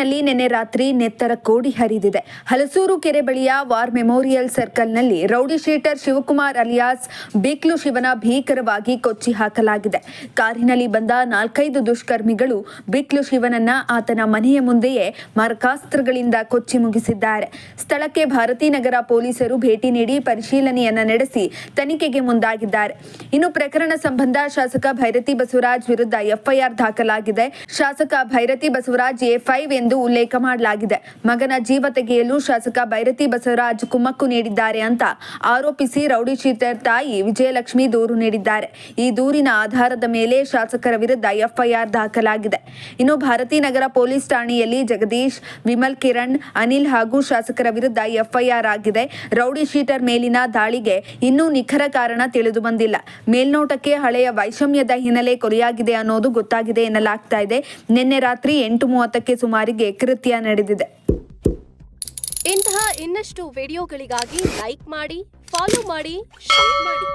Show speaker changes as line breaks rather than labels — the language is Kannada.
ಬೆಂಗಳೂರಿನಲ್ಲಿ ನಿನ್ನೆ ರಾತ್ರಿ ನೆತ್ತರ ಕೋಡಿ ಹರಿದಿದೆ. ಹಲಸೂರು ಕೆರೆ ಬಳಿಯ war memorial ಸರ್ಕಲ್ನಲ್ಲಿ rowdy sheeter Shivakumar alias, Biklu ಶಿವನ ಭೀಕರವಾಗಿ ಕೊಚ್ಚಿ ಹಾಕಲಾಗಿದೆ. ಕಾರಿನಲ್ಲಿ ಬಂದ ನಾಲ್ಕೈದು ದುಷ್ಕರ್ಮಿಗಳು ಬಿಕ್ಲು ಶಿವನನ್ನ ಆತನ ಮನೆಯ ಮುಂದೆಯೇ ಮಾರಕಾಸ್ತ್ರಗಳಿಂದ ಕೊಚ್ಚಿ ಮುಗಿಸಿದ್ದಾರೆ. ಸ್ಥಳಕ್ಕೆ ಭಾರತೀನಗರ ಪೊಲೀಸರು ಭೇಟಿ ನೀಡಿ ಪರಿಶೀಲನೆಯನ್ನ ನಡೆಸಿ ತನಿಖೆಗೆ ಮುಂದಾಗಿದ್ದಾರೆ. ಇನ್ನು ಪ್ರಕರಣ ಸಂಬಂಧ ಶಾಸಕ ಭೈರತಿ ಬಸವರಾಜ್ ವಿರುದ್ಧ ಎಫ್ಐಆರ್ ದಾಖಲಾಗಿದೆ. ಶಾಸಕ ಭೈರತಿ ಬಸವರಾಜ್ ಎ ಎಂದು ಉಲ್ಲೇಖ ಮಾಡಲಾಗಿದೆ. ಮಗನ ಜೀವ ತೆಗೆಯಲು ಶಾಸಕ ಭೈರತಿ ಬಸವರಾಜ್ ಕುಮ್ಮಕ್ಕು ನೀಡಿದ್ದಾರೆ ಅಂತ ಆರೋಪಿಸಿ ರೌಡಿ ಶೀಟರ್ ತಾಯಿ ವಿಜಯಲಕ್ಷ್ಮಿ ದೂರು ನೀಡಿದ್ದಾರೆ. ಈ ದೂರಿನ ಆಧಾರದ ಮೇಲೆ ಶಾಸಕರ ವಿರುದ್ಧ ಎಫ್ಐಆರ್ ದಾಖಲಾಗಿದೆ. ಇನ್ನು ಭಾರತೀನಗರ ಪೊಲೀಸ್ ಠಾಣೆಯಲ್ಲಿ ಜಗದೀಶ್, ವಿಮಲ್ ಕಿರಣ್, ಅನಿಲ್ ಹಾಗೂ ಶಾಸಕರ ವಿರುದ್ಧ ಎಫ್ಐಆರ್ ಆಗಿದೆ. ರೌಡಿ ಶೀಟರ್ ಮೇಲಿನ ದಾಳಿಗೆ ಇನ್ನೂ ನಿಖರ ಕಾರಣ ತಿಳಿದು ಬಂದಿಲ್ಲ. ಮೇಲ್ನೋಟಕ್ಕೆ ಹಳೆಯ ವೈಷಮ್ಯದ ಹಿನ್ನೆಲೆ ಕೊಲೆಯಾಗಿದೆ ಅನ್ನೋದು ಗೊತ್ತಾಗಿದೆ ಎನ್ನಲಾಗ್ತಾ ಇದೆ. ನಿನ್ನೆ ರಾತ್ರಿ ಎಂಟು ಮೂವತ್ತಕ್ಕೆ ಸುಮಾರಿಗೆ ಕೃತ್ಯ ನಡೆದಿದೆ.
ಇಂತಹ ಇನ್ನಷ್ಟು ವಿಡಿಯೋಗಳಿಗಾಗಿ ಲೈಕ್ ಮಾಡಿ ಫಾಲೋ ಮಾಡಿ ಶೇರ್ ಮಾಡಿ.